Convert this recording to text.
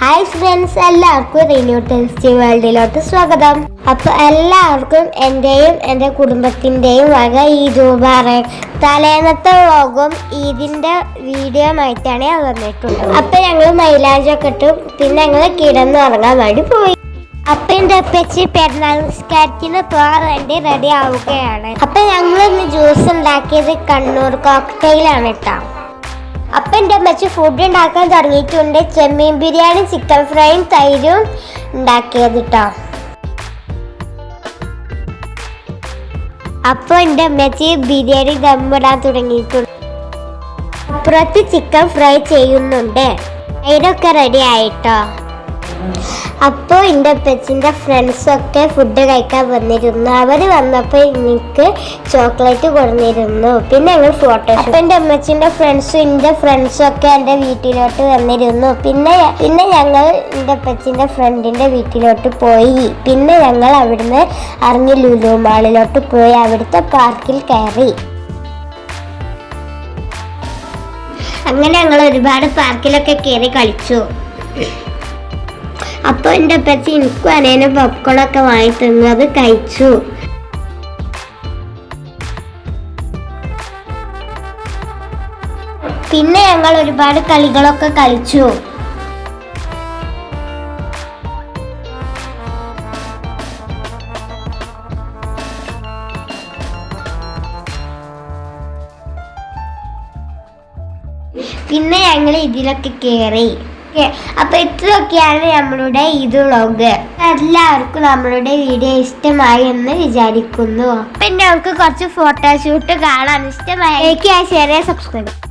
Hi friends എല്ലാവർക്കും റീന്യൂ ടെൻസ്റ്റി വേൾഡിലോട്ട് സ്വാഗതം. അപ്പോൾ എല്ലാവർക്കും എന്റെയും എന്റെ കുടുംബത്തിന്റെയും വക ഈ മുബാറക് തലേന്നത്തെ വ്ളോഗും ഈദിന്റെ വീഡിയോ ആയിട്ടാണ് ഞാൻ വന്നിട്ടുള്ളത്. അപ്പൊ ഞങ്ങൾ മൈലാഞ്ചൊക്കെ ഇട്ടു പിന്നെ ഞങ്ങൾ കിടന്നുറങ്ങാൻ വേണ്ടി പോയി. അപ്പൊ എന്റെ അപ്പച്ചി പെരുന്നാൾ നിസ്കാരത്തിന് പോകാൻ വേണ്ടി റെഡി ആവുകയാണ്. അപ്പൊ ഞങ്ങൾ ഇന്ന് ജ്യൂസ് ഉണ്ടാക്കിയത് കണ്ണൂർ കോക്ടെയിലാണ് കേട്ടോ അപ്പൊ എന്റെ ഫുഡ് ഉണ്ടാക്കാൻ തുടങ്ങിയിട്ടുണ്ട്. ചെമ്മീൻ ബിരിയാണി ചിക്കൻ ഫ്രൈയും തൈരും ഉണ്ടാക്കിയത് കേട്ടോ അപ്പോൾ എന്റെ അമ്മച്ചി ബിരിയാണി ദമ്മിടാൻ തുടങ്ങിയിട്ടുണ്ട്. അപ്പുറത്ത് ചിക്കൻ ഫ്രൈ ചെയ്യുന്നുണ്ട്. അതിനൊക്കെ റെഡി ആയിട്ടോ. അപ്പോൾ എന്റെ അപ്പച്ചിന്റെ ഫ്രണ്ട്സൊക്കെ ഫുഡ് കഴിക്കാൻ വന്നിരുന്നു. അവർ വന്നപ്പോൾ എനിക്ക് ചോക്ലേറ്റ് കൊടുന്നിരുന്നു. പിന്നെ ഞങ്ങൾ ഫോട്ടോ അപ്പോൾ എന്റെ അമ്മച്ചിന്റെ ഫ്രണ്ട്സും എന്റെ ഫ്രണ്ട്സൊക്കെ എന്റെ വീട്ടിലോട്ട് വന്നിരുന്നു. പിന്നെ പിന്നെ ഞങ്ങൾ എന്റെ അപ്പച്ചിന്റെ ഫ്രണ്ടിന്റെ വീട്ടിലോട്ട് പോയി. പിന്നെ ഞങ്ങൾ അവിടുന്ന് അറിഞ്ഞ് ലുലു മാളിലോട്ട് പോയി. അവിടുത്തെ പാർക്കിൽ കയറി. അങ്ങനെ ഞങ്ങൾ ഒരുപാട് പാർക്കിലൊക്കെ കയറി കളിച്ചു. അപ്പോൾ എന്റെ അപ്പച്ചി എനിക്കും അനേനും പോപ്കോണൊക്കെ വാങ്ങി തന്നു. അത് കഴിച്ചു. പിന്നെ ഞങ്ങൾ ഒരുപാട് കളികളൊക്കെ കളിച്ചു. പിന്നെ ഞങ്ങൾ ഇതിലൊക്കെ കയറി അപ്പൊ ഇത്രയൊക്കെയാണ് നമ്മളുടെ ഇത് വ്ളോഗ് എല്ലാവർക്കും നമ്മളുടെ വീഡിയോ ഇഷ്ടമായി എന്ന് വിചാരിക്കുന്നു. പിന്നെ നമുക്ക് കുറച്ച് ഫോട്ടോഷൂട്ട് കാണാൻ ഇഷ്ടമായി ലൈക്ക് സബ്സ്ക്രൈബ്